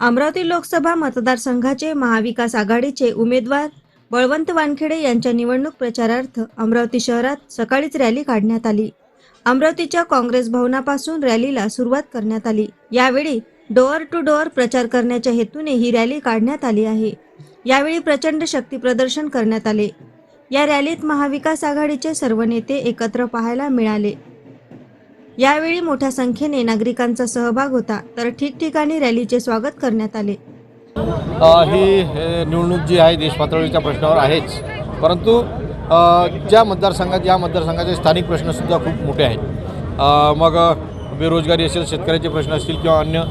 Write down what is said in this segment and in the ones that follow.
अमरावती लोकसभा मतदारसंघाचे महाविकास आघाडीचे उमेदवार बळवंत वानखेडे यांच्या निवडणूक प्रचारार्थ अमरावती शहरात सकाळीच रॅली काढण्यात आली. अमरावतीच्या काँग्रेस भवनापासून रॅलीला सुरुवात करण्यात आली. यावेळी डोअर टू डोअर प्रचार करण्याच्या हेतूने ही रॅली काढण्यात आली आहे. यावेळी प्रचंड शक्ती प्रदर्शन करण्यात आले. या रॅलीत महाविकास आघाडीचे सर्व नेते एकत्र पाहायला मिळाले. यावेळी मोठ्या संख्येने नागरिकांचा सहभाग होता तर ठिकठिकाणी रॅलीचे स्वागत करण्यात आले. ही हे, निवडणूक जी आहे देशपातळीच्या प्रश्नावर आहेच. परंतु ज्या मतदारसंघात या मतदारसंघाचे स्थानिक प्रश्नसुद्धा खूप मोठे आहेत. मग बेरोजगारी असेल शेतकऱ्याचे प्रश्न असतील किंवा अन्य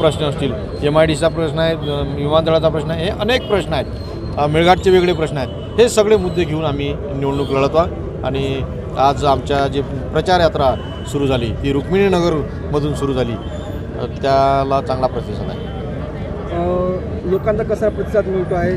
प्रश्न असतील एम आय डीचा प्रश्न आहे विमानतळाचा प्रश्न आहे हे अनेक प्रश्न आहेत. मेळघाटचे वेगळे प्रश्न आहेत. हे सगळे मुद्दे घेऊन आम्ही निवडणूक लढतो आणि आज आमच्या जे प्रचार यात्रा सुरू झाली ती रुक्मिणीनगरमधून सुरू झाली. त्याला चांगला प्रतिसाद आहे. लोकांचा कसा प्रतिसाद मिळतो आहे?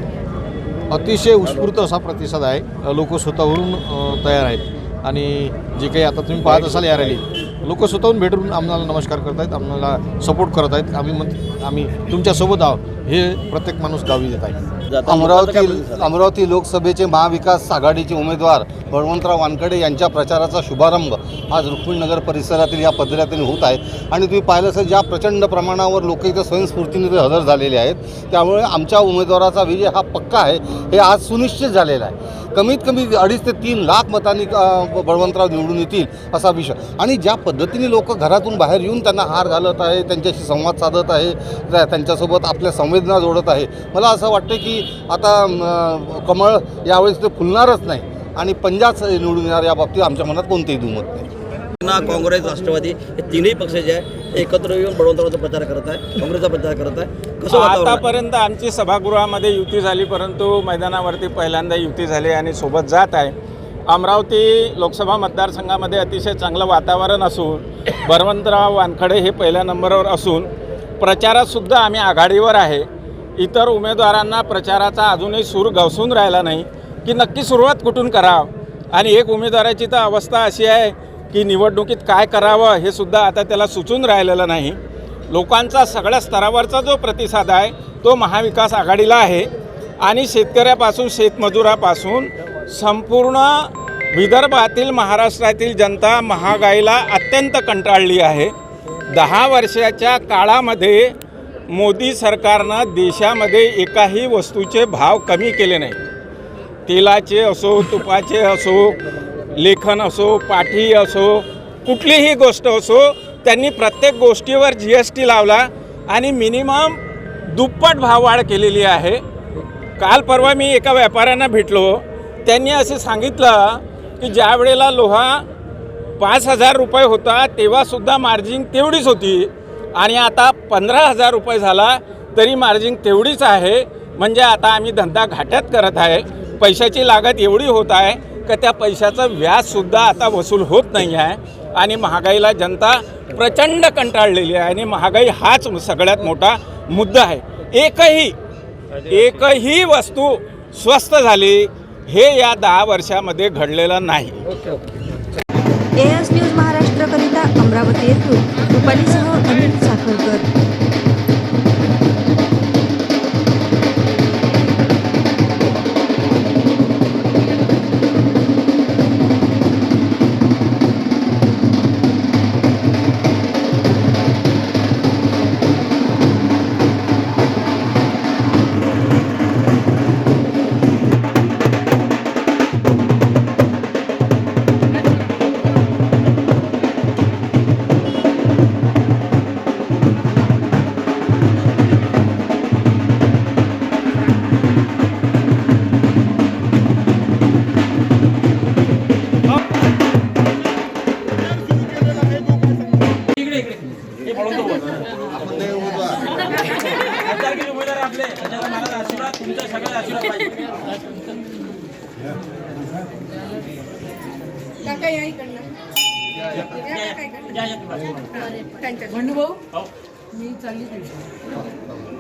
अतिशय उत्स्फूर्त असा प्रतिसाद आहे. लोक स्वतःवरून अ, तयार आहेत. आणि जे काही आता तुम्ही पाहत असाल या रॅलीत लोक स्वतःहून भेटून आम्हाला नमस्कार करत आहेत आम्हाला सपोर्ट करत आहेत आम्ही म्हण आम्ही तुमच्यासोबत आहोत. हे प्रत्येक माणूस गावी देत आहे. अमरावती अमरावती लोकसभेचे महाविकास आघाडीचे उमेदवार बळवंतराव वानकडे यांच्या प्रचाराचा शुभारंभ आज रुक्मिणनगर परिसरातील या पदयात्रेने होत आहे. आणि तुम्ही पाहिलं असेल ज्या प्रचंड प्रमाणावर लोक इथं स्वयंस्फूर्तीने ते हजर झालेले आहेत त्यामुळे आमच्या उमेदवाराचा विजय हा पक्का आहे हे आज सुनिश्चित झालेला आहे. कमीत कमी अडीच ते तीन लाख मतांनी बळवंतराव निवडून येतील असा विषय. आणि ज्या पद्धतीने लोक घरातून बाहेर येऊन त्यांना हार घालत आहे त्यांच्याशी संवाद साधत आहे त्या- त्यांच्यासोबत आपल्या संवेदना जोडत आहे मला असं वाटतं की आता कमळ यावेळेस ते फुलणारच नाही आणि पंजाच निवडून येणार या बाबतीत आमच्या मनात कोणतेही दुमत नाही. ना काँग्रेस राष्ट्रवादी हे तिन्ही पक्ष जे आहे एकत्र येऊन बळवंतरावचा प्रचार करत आहे काँग्रेसचा प्रचार करत आहे. कसं? आतापर्यंत आमची सभागृहामध्ये युती झाली परंतु मैदानावरती पहिल्यांदा युती झाली आणि सोबत जात आहे. अमरावती लोकसभा मतदारसंघामध्ये अतिशय चांगलं वातावरण असून बळवंतराव वानखडे हे पहिल्या नंबरवर असून प्रचारात सुद्धा आम्ही आघाडीवर आहे. इतर उमेदवारांना प्रचाराचा अजूनही सूर गवसून राहिला नाही की नक्की सुरुवात कुठून करावं? आणि एक उमेदवाराची तर अवस्था अशी आहे की निवडणुकीत काय करावं हे सुद्धा आता त्याला सुचून राहिलेलं नाही. लोकांचा सगळ्या स्तरावरचा जो प्रतिसाद आहे तो महाविकास आघाडीला आहे. आणि शेतकऱ्यापासून शेतमजुरापासून संपूर्ण विदर्भातील महाराष्ट्रातील जनता महागाईला अत्यंत कंटाळली आहे. दहा वर्षाच्या काळामध्ये मोदी सरकारनं देशामध्ये एकाही वस्तूचे भाव कमी केले नाही. तेलाचे असो तुपाचे असो लेखन असो पाठी असो कुठलीही गोष्ट असो त्यांनी प्रत्येक गोष्टीवर जी एस टी लावला आणि मिनिमम दुप्पट भाववाढ केलेली आहे. काल परवा मी एका व्यापाऱ्यांना भेटलो. त्यांनी असे सांगितलं की ज्या वेळेला लोहा पाच हजार रुपये होता तेव्हासुद्धा मार्जिन तेवढीच होती. आणि आता पंधरा हजार रुपये झाला तरी मार्जिन तेवढीच आहे. म्हणजे आता आम्ही धंदा घाट्यात करत आहे. पैशाची लागत एवढी होत आहे का त्या पैशाचं व्याजसुद्धा आता वसूल होत नाही आहे. आणि महागाईला जनता प्रचंड कंटाळलेली आहे आणि महागाई हाच सगळ्यात मोठा मुद्दा आहे. एकही एकही वस्तू स्वस्त झाली हे या दहा वर्षामध्ये घडलेलं नाही. एस न्यूज महाराष्ट्रकरिता अमरावती येथून. रुपालीसह अनिल साखरकर काका या इकडनं. या काका इकडनं. त्यांच्या भाऊ? मी चालली तुझी